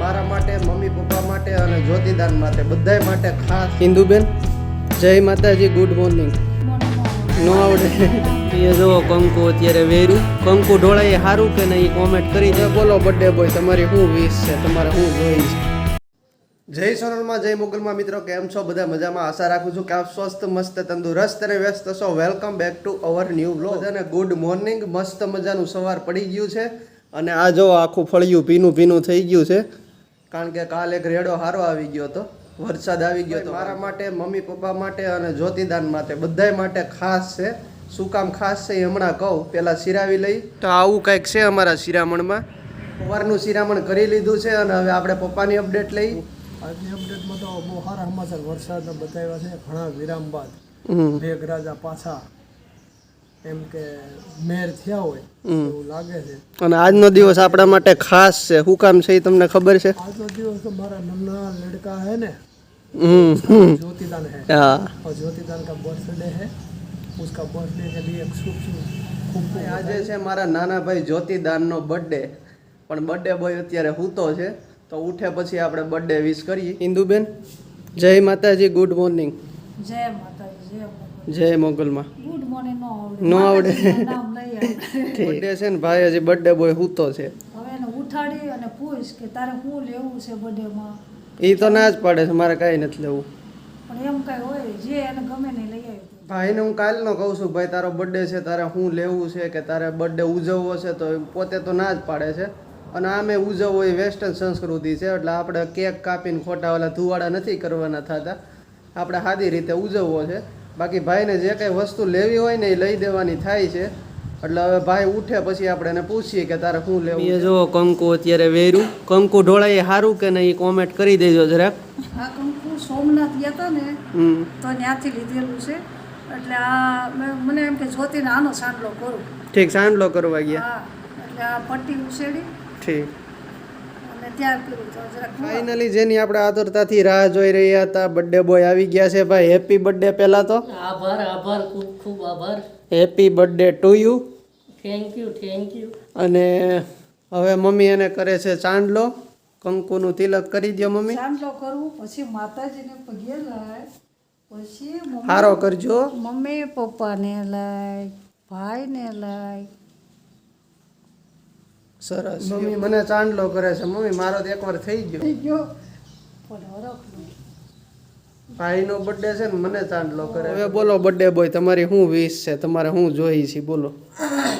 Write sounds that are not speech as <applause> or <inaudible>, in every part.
મારા માટે mummy papa માટે અને જ્યોતિદાન માટે બધાય માટે ખાસ. હિન્દુબેન જય માતાજી ગુડ મોર્નિંગ. નો આવડે. એ જો કંકુ અત્યારે વેર્યું. કંકુ ઢોળાય એ સારું કે નહીં કોમેન્ટ કરી દે. બોલો બર્થડે બોય તમારી શું વીસ છે? તમારે શું જોઈ છે? જય સોનલમાં જય મુગલમાં મિત્રો કેમ છો? બધા મજામાં? આશા રાખું છું કે આપ સ્વસ્થ મસ્ત તંદુરસ્ત અને વ્યસ્ત છો. Welcome back to our new blog અને ગુડ મોર્નિંગ મસ્ત મજાનું સવાર પડી ગયું છે. અને આ જો આખું ફળિયું ભીનું ભીનું થઈ ગયું છે. કારણ કે કાલે એક રેડો હારો આવી ગયો હતો. વરસાદ આવી ગયો હતો. મારા માટે મમ્મી પપ્પા માટે અને જ્યોતિદાન માટે બધાય માટે ખાસ છે. શું કામ ખાસ છે એ હમણાં કહું. પહેલાં શિરાવી લઈ. તો આવું કંઈક છે અમારા શિરામણમાં? સવારનું શિરામણ કરી લીધું છે અને હવે આપણે પપ્પાની અપડેટ લઈ. આજની અપડેટમાં તો બહુ સારા સમાચાર. વરસાદના બતાવ્યા છે. ઘણા વિરામ બાદ. મેઘરાજા પાછા. એમ કે મેર થયા હોય એવું લાગે છે. અને આજનો દિવસ આપણા માટે ખાસ છે. શું કામ છે એ તમને ખબર છે? આજનો દિવસ તો મારા નાના લડકા હે ને. જ્યોતિદાન હે. હા. જ્યોતિદાન કા બર્થડે હે. ઉસકા બર્થડે કે લીએ શુભ શુભ આજે છે મારા નાના ભાઈ જ્યોતિદાનનો બર્થડે પણ બર્થડે બોય અત્યારે હૂતો છે તો ઉઠે પછી આપણે બર્થડે વિશ કરીએ. ઇન્દુબેન જય માતાજી ગુડ મોર્નિંગ જય માતાજી જય જય મોગલમાં. ગુડ મોર્નિંગ નો આવડે. બર્થડે <laughs> છે ને ભાઈ હજી બર્થડે બોય હૂતો છે. હવે એને ઉઠાડી અને પૂછ કે તારે શું લેવું છે બર્થડેમાં એ તો ના જ પાડે છે મારે કાંઈ નથી લેવું. પણ એમ કાંઈ હોય જે એને ગમે ને લઈ આવી ભાઈને હું કાલનો કહું છું ભાઈ તારો બર્થડે છે તારે શું લેવું છે કે તારે બર્થડે ઉજવવો છે તો પોતે તો ના જ પાડે છે. અને આમે ઉજવવો એ વેસ્ટર્ન સંસ્કૃતિ છે એટલે આપણે કેક કાપીને ખોટા ઓલા ધુવાડા નથી કરવાના થતા. આપણે સાદી રીતે ઉજવવો છે. બાકી ભાઈને જે કંઈ વસ્તુ લેવી હોય ને એ લઈ દેવાની થાય છે. એટલે હવે ભાઈ ઉઠે પછી આપણે એને પૂછીએ કે તારે શું લેવું એ જો કંકુ અત્યારે વેર્યું. કંકુ ઢોળાય સારું કે નહીં કોમેન્ટ કરી દેજો જરાક. આ કંકુ સોમનાથ ગયા હતા ને હમ. તો ત્યાંથી લીધેલું છે. એટલે આ મેં- મને એમ કે જ્યોતિને આનો સાંડલો કરું. ઠીક સાંડલો કરવા ગયા. હા એટલે આ પટ્ટી ઉછેડી ઠીક અને ત્યાર કર્યું તો જરાક ફાઇનલી જેની આપણે આતુરતાથી રાહ જોઈ રહ્યા હતા બર્થડે બોય આવી ગયા છે ભાઈ. હેપી બર્થડે પહેલા તો. આભાર આભાર. ખૂબ ખૂબ આભાર. Happy birthday to you thank you thank you અને હવે મમ્મી એને કરે છે ચાંદલો. કંકુનું તિલક કરી દો મમ્મી. ચાંદલો કરું પછી માતાજીને પગે લાય પછી હારો કરજો. મમ્મી પપ્પાને લાય ભાઈને લાય સરસ. મમ્મી મને ચાંદલો કરે છે. મમ્મી મારો તો એકવાર થઈ ગયો. થઈ ગયો? ભાઈ નો ભાઈનો બર્થડે છે ને મને ચાંદલો કરે હવે બોલો બર્થડે બોય તમારી શું વિશ છે? તમારે શું જોઈ છે? બોલો.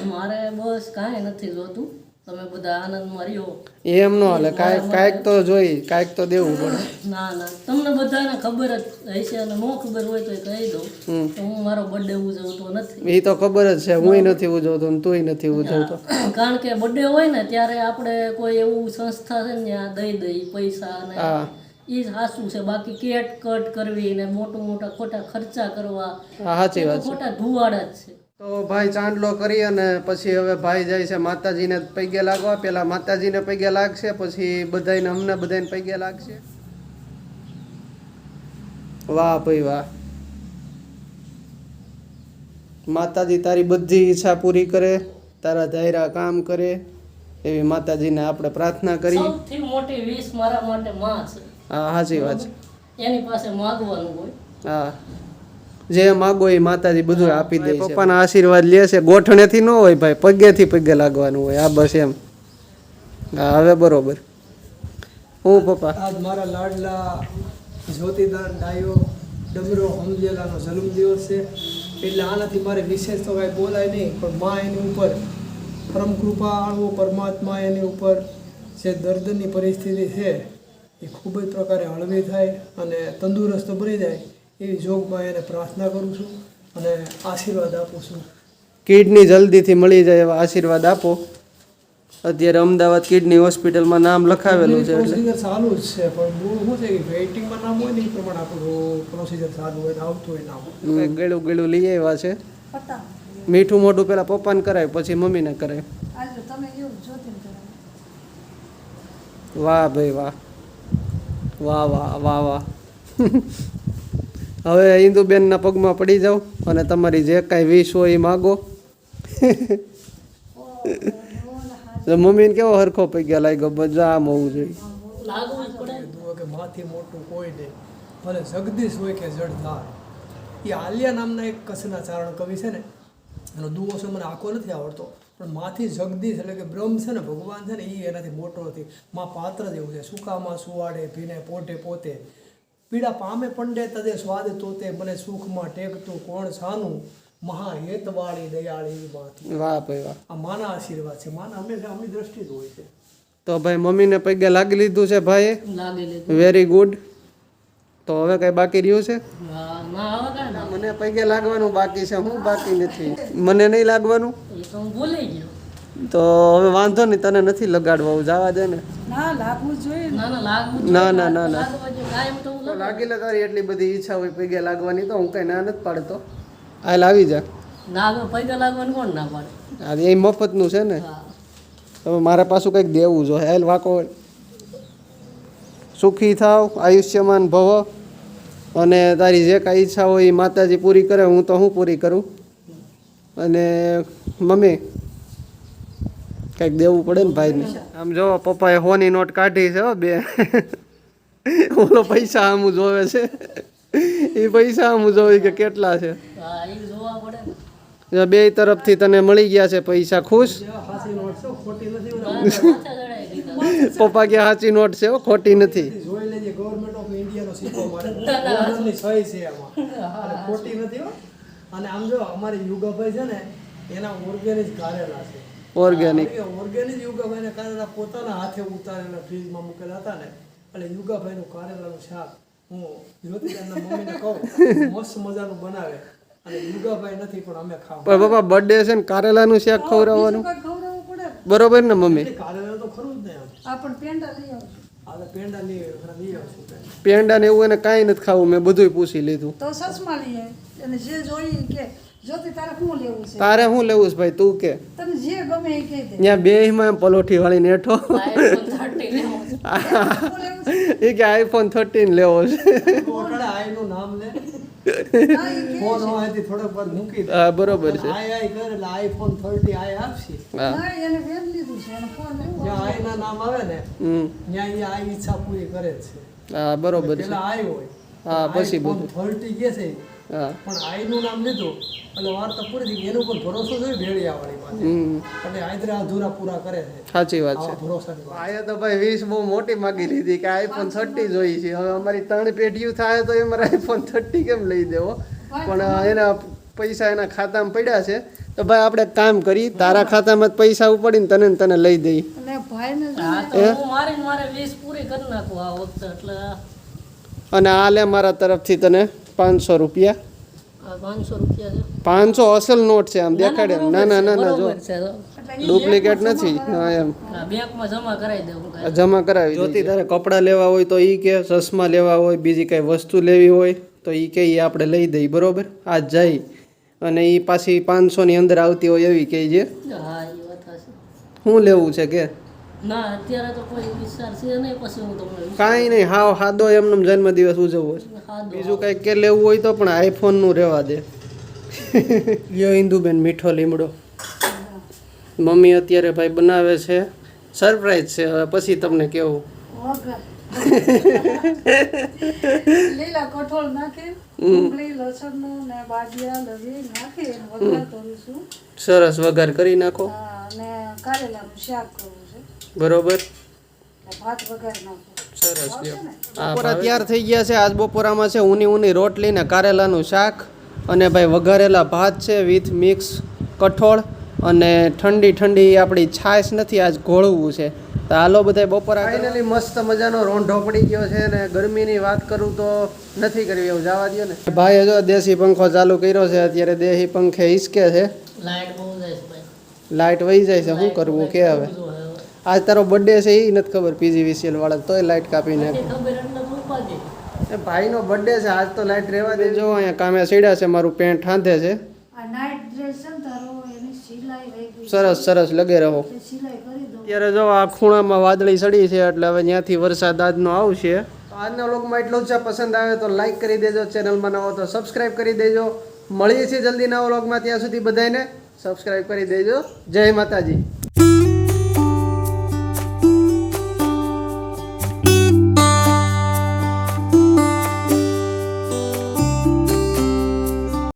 મારે બસ કાંઈ નથી જોતું. તમે બધા આનંદમાં રહ્યો. એમ ન હાલે કાંઈક કાંઈક તો જોઈ કાંઈક તો દેવું પડે. ના ના. તમને બધાને ખબર જ હશે અને નો ખબર હોય તો કહી દઉં તો હું મારો બર્થડે ઉજવતો નથી. એ તો ખબર જ છે હું નથી ઉજવતો ને તુંય નથી ઉજવતો. કારણ કે બર્થડે હોય ને ત્યારે આપણે કોઈ એવું સંસ્થા છે ને દઈ દઈ પૈસા ને એ જ સાચું છે. બાકી કેટ કટ કરવી ને મોટા મોટા ખોટા ખર્ચા કરવા સાચી વાત ખોટા ધુવાડા જ છે. તો ભાઈ ચાંદલો કરી અને પછી હવે ભાઈ જાય છે માતાજીને પૈગે લાગવા. પેલા માતાજીને પૈગે લાગશે પછી બધાને અમને બધાને પૈગે લાગશે. વાહ ભાઈ વાહ. માતાજી તારી બધી ઈચ્છા પૂરી કરે તારા ધાયરા કામ કરે એવી માતાજીને આપણે પ્રાર્થના કરી. સૌથી મોટી વીસ મારા માટે માં છે. હા સાચી વાત છે. એની પાસે માગવાનું હોય. હા. જે માગો એ માતાજી બધું આપી દે છે. પપ્પાના આશીર્વાદ લે છે. ગોઠણેથી ન હોય ભાઈ પગેથી પગે લાગવાનું હોય. આ બસ એમ. હા હવે બરોબર. હું પપ્પા? આજ મારા લાડલા જ્યોતિદાન ડાયો ડમરો હમજેલાનો જન્મદિવસ છે. એટલે આનાથી મારે વિશેષ તો કાંઈ બોલાય નહીં પણ મા એની ઉપર પરમ કૃપા આણવો પરમાત્મા એની ઉપર જે દર્દની પરિસ્થિતિ છે એ ખૂબ જ પ્રકારે હળવી થાય અને તંદુરસ્ત બની જાય. એવી જોગમાં એને પ્રાર્થના કરું છું અને આશીર્વાદ આપું છું. કિડની જલ્દીથી મળી જાય એવા આશીર્વાદ આપો. અત્યારે અમદાવાદ કિડની હોસ્પિટલમાં નામ લખાવેલું છે પ્રોસિજર ચાલુ જ છે પણ મૂળ શું છે કે વેઇટિંગમાં નામ હોય ને એ પ્રમાણે આપણું પ્રોસિજર ચાલુ હોય આવતું હોય નામ. ગળું ગળું લઈ આવ્યા છે? મીઠું મોઢું પેલા પપ્પાને કરાય પછી મમ્મીને કરાય. વાહ ભાઈ વાહ. વાહ વાહ વાહ વાહ. હવે ઇન્દુબેનના પગમાં પડી જાઓ અને તમારી જે કાંઈ વિશ હોય એ માગો. મમ્મીને કેવો હરખો પગ્યા લાગ્યો બધા આમ હોવું જોઈએ. લાગવું જ પડે. ને. કીધું કે માથી મોટું કોઈ નહીં. ભલે જગદીશ હોય કે જડધાર એ આલિયા નામના એક કચ્છના ચારણ કવિ છે ને એનો દુઓ છે મને આખો નથી આવડતો. પણ માથી જગદીશ એટલે કે બ્રહ્મ છે ને ભગવાન છે ને એ એનાથી મોટો નથી. માં પાત્ર જેવું છે. સુકામાં સુવાડે ભીને પોટે પોતે. પીડા પામે પંડે તદે સ્વાદ તોતે મને સુખમાં ટેકતું કોણ સાનું? મહા હેતવાળી દયાળી માથી વાહ ભાઈ વાહ. આ માના આશીર્વાદ છે. માના હંમેશા અમી દ્રષ્ટિ જ હોય છે. તો ભાઈ મમ્મીને પગે લાગી લીધું છે ભાઈ? લાગે લીધું. વેરી ગુડ તો હવે કઈ બાકી રહ્યું છે? મને પગે લાગવાનું બાકી છે. હું બાકી નથી. મને નહીં લાગવાનું? એ તો હું ભૂલી ગયો. તો હવે વાંધો નહીં તને નથી લગાડવા હું જવા દે ને. ના લાગવું જોઈએ ને. ના ના ના, ના, ના, ના. લાગવા જોઈએ. કાયમ તો હું તો લગાડું. લાગી લગાડી એટલી બધી ઈચ્છા હોય પગે લાગવાની તો હું કઈ ના નથી પાડતો. આ આવી જા. ના લાગવાનું કોણ ના પાડે? આ એ મફતનું છે ને. હા. હવે મારા પાછું કંઈક દેવું જોઈએ હેલ વાકો. સુખી થાવ આયુષ્યમાન ભવ. અને તારી જે કાંઈ ઈચ્છા હોય એ માતાજી પૂરી કરે હું તો હું પૂરી કરું. અને મમ્મી કંઈક દેવું પડે ને ભાઈને. આમ જો પપ્પાએ હોની નોટ કાઢી છે બે. ઓલો પૈસા આમ જોવે છે. એ પૈસા આમ જોવે કે કેટલા છે. હા એ જોવા જો બે તરફથી તને મળી ગયા છે પૈસા ખુશ. પપ્પા કે સાચી નોટ છે ખોટી નથી જોઈ લેજે ગવર્મેન્ટ ઓફ ઇન્ડિયાનો સિક્કો મારે ગવર્નરની સહી છે એમાં અને ખોટી નથી. હો અને આમ જો અમારે યુગાભાઈ છે ને એના ઓર્ગેનિક કારેલા છે. ઓર્ગેનિક ઓર્ગેનિક યુગાભાઈને કારેલા પોતાના હાથે ઉતારેલા ફ્રીજમાં મૂકેલા હતા ને એટલે યુગાભાઈનું કારેલાનું શાક હું જ્યોતિદાનના મમ્મીને કહું મસ્ત મજાનું બનાવે. અને યુગાભાઈ નથી પણ અમે ખાવ. પણ બાપા બર્થડે છે ને કારેલાનું શાક ખવડાવવાનું. બરોબર ને મમ્મી? કારેલા તો ખરું જ ને આ પણ પેંડા લઈ આવજો. પેંડા ને એવું એને કાંઈ નથી ખાવું મેં બધુંય પૂછી લીધું. તો સસમાં લઈ અને જે જોઈએ કે તારે શું લેવું છે? ભાઈ? તું કે. તને જે ગમે એ કહી દે. ત્યાં બે પલોઠી વાળી હેઠો. iPhone 13 લેવો છે. શું લેવું છે. એ કે આઈફોન થર્ટીન લેવો છે. બરોબર છે. આઈ આઈ કરે એટલે આઈફોન થર્ટી આઈ હા. ના, એને વેન લીધું છે એને ફોન લેવો જ્યાં આઈના નામ આવે ને હમ. ત્યાં એ આ ઈચ્છા પૂરી કરે છે. હા બરોબર છે. આઈ હોય. હા, પછી બધું. થર્ટી કે છે. હા. પણ આઈનું નામ લીધું અને વાર્તા પૂરી થઈ ગઈ. એનો પણ ભરોસો જોઈએ ભેળિયાવાળી પાસે અને એટલે અધૂરા પૂરા કરે છે. સાચી વાત છે. આવા ભરોસાની આયા તો ભાઈ વીસ બહુ મોટી માગી લીધી કે આઈફોન થર્ટી જોઈ છે. હવે અમારી ત્રણ પેઢીઓ થાય તો એ મારે આઈફોન થર્ટી કેમ લઈ દેવો? પણ એના પૈસા એના ખાતામાં પડ્યા છે. તો ભાઈ આપણે કામ કરી તારા ખાતામાં જ પૈસા ઉપાડીને તને તને લઈ દઈ. અને ભાઈને છે મારી ને મારે વીસ પૂરી કરી નાખું આ વખતે એટલે અને આ લે મારા તરફથી તને પાંચસો રૂપિયા. પાંચસો રૂપિયા છે? પાંચસો અસલ નોટ છે આમ દેખાડે ના ના ના ના જો. ડુપ્લિકેટ નથી. હા એમ. જમા કરાવી આ જોતી તારે કપડાં લેવા હોય તો ઈ કે ચશ્મા લેવા હોય બીજી કઈ વસ્તુ લેવી હોય તો ઈ કે એ આપણે લઈ દઈ બરોબર? આજ જઈ અને ઈ પાછી પાંચસો ની અંદર આવતી હોય એવી કે એ હશે શું લેવું છે કે? ના અત્યારે તો કોઈ વિચાર છે નહીં પછી હું તમને કાંઈ નહીં હાવ હાદો એમનો જન્મદિવસ ઉજવવો છે. બીજું કાંઈ કે લેવું હોય તો પણ આઈફોનનું રહેવા દે. યો ઇન્દુબેન મીઠો લીમડો. મમ્મી અત્યારે ભાઈ બનાવે છે. સરપ્રાઈઝ છે હવે પછી તમને કેવું. <laughs> લીલા કઠોળ નાખી ડુંગળી લસણનું ને બાજિયા લવી નાખી વઘાર કરું છું. સરસ વઘાર કરી નાખો. હા, અને કારેલાનું શાક કરવું છે. બરોબર? સરસ બપોરા તૈયાર થઈ ગયા છે. આજ બપોરામાં છે ઊની ઊની રોટલી ને કારેલાનું શાક અને ભાઈ વઘારેલા ભાત છે વિથ મિક્સ કઠોળ અને ઠંડી ઠંડી આપણી છાશ નથી આજ ઘોળવું છે. તો હાલો બધા બપોરા ફાઇનલી મસ્ત મજાનો રોંઢો પડી ગયો છે ને ગરમીની વાત કરું તો નથી કરવી એવું જવા દો ને. ભાઈ હજુ દેશી પંખો ચાલુ કર્યો છે. અત્યારે દેશી પંખે હિસકે છે. લાઈટ બહુ જાય લાઇટ વહી જાય છે. શું કરવું કે હવે. આજ તારો બર્થડે છે એ નથી ખબર પીજીવીસીએલ વાળા તોય લાઇટ કાપી નાખે ભાઈનો બર્થડે છે આજ તો લાઇટ રહેવા દેજો અહીંયા કામે સીડા છે મારું પેન્ટ હાંધે છે. આ નાઇટ ડ્રેસ છે ને તારો એની સિલાઈ રહી ગઈ સરસ સરસ લગે રહો. અત્યારે જો આ ખૂણામાં વાદળી સડી છે એટલે હવે ત્યાંથી વરસાદ આજનો આવશે. આજના વ્લોગમાં એટલું જ છે. પસંદ આવે તો લાઇક કરી દેજો. ચેનલમાં નવો તો સબસ્ક્રાઈબ કરી દેજો. મળીએ છીએ જલ્દી નવા વ્લોગમાં. ત્યાં સુધી બધાને સબસ્ક્રાઈબ કરી દેજો. જય માતાજી.